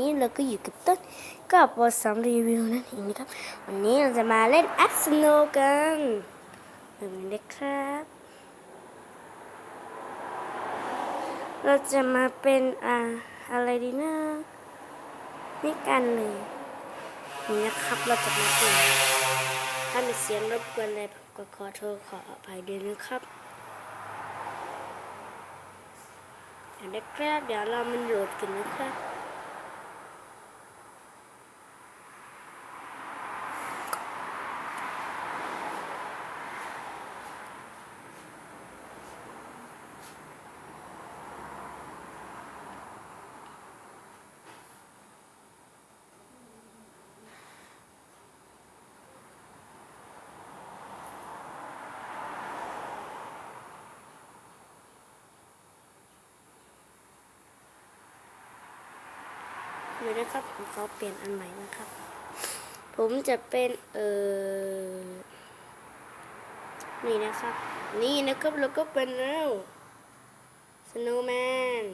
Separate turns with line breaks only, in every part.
นี้เราก็อยู่กับต้นก็ปอสามรีวิวนั่นเองนะครับ วันนี้เราจะมาเล่นแอปสโนกันหนึ่งนะครับ เราจะมาเป็นอ่าอะไรดีนะไม่กันเลยนี่นะครับเราจะมาเป็นถ้ามีเสียงรบกวนอะไรผมก็ขอโทษขออภัยด้วยนะครับเดี๋ยวนะครับเดี๋ยวเรามันโหลดกันนะครับ เดี๋ยวนะครับผมขอเปลี่ยนอันใหม่นะครับ ผมจะเป็นเออนี่นะครับ นี่นะครับแล้วก็เป็นแล้วสโนว์แมน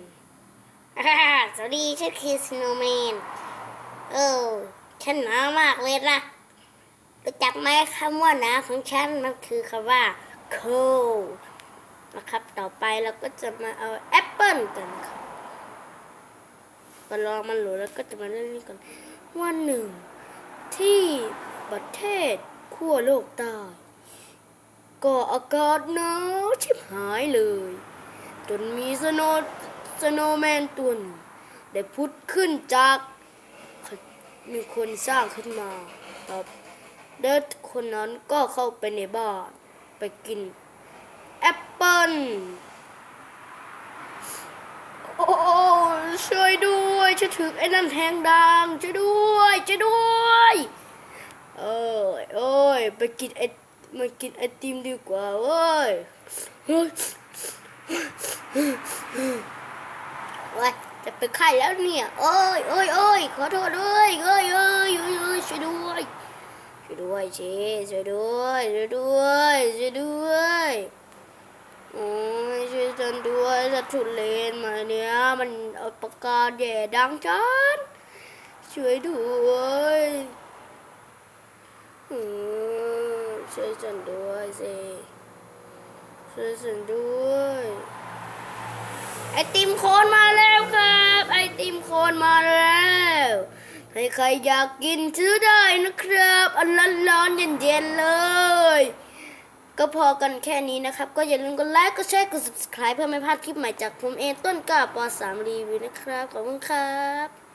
สวัสดีฉันคือสโนว์แมนเออฉันหนาวมากเลยนะรู้จักไหมคำว่าหนาวของฉันมันคือคำว่า cold นะครับ ต่อไปเราก็จะมาเอาแอปเปิลกันครับ ก็ลอมันโหลดแล้วก็จะมาเล่นนี่กัน วันหนึ่ง ที่ประเทศขั้วโลกใต้ก็อากาศหนาวชิบหายเลย จนมีสโนสโนแมนตัวหนึ่งได้พุดขึ้นจาก มีคนสร้างขึ้นมาครับเด็กคนนั้นก็เข้าไปในบ้านไปกินแอปเปิ้ลโอ้ ด้วยช่วยถึงไอ้นั่นแทงดังช่วยด้วยช่วยด้วย เอ้ยเอ้ยไปกินไอมากินไอติมดีกว่าเว้ยเฮ้ยเว้ยจะเป็นไข้แล้วเนี่ยเอ้ยเอ้ยเอ้ยขอโทษด้วยเอ้ยเอ้ยเอ้ยเอ้ยช่วยด้วยช่วยด้วยเชช่วยด้วยช่วยด้วยช่วยด้วยโอ้ยช่วย ด้วยถ้าทุเลนมาเนี่ยมันอาปากกาแย่ดังฉันช่วยด้วยอืมช่วยฉันด้วยสิช่วยฉันด้วยไอติมโคนมาแล้วครับ ไอติมโคนมาแล้วใครใครอยากกินซื้อได้นะครับอันร้อนๆเย็นๆเลย ก็พอกันแค่นี้นะครับ ก็อย่าลืมกดไลค์ กดแชร์ กด subscribe เพื่อไม่พลาดคลิปใหม่จากผมเองต้นกล้าปอสามรีวิวนะครับ ขอบคุณครับ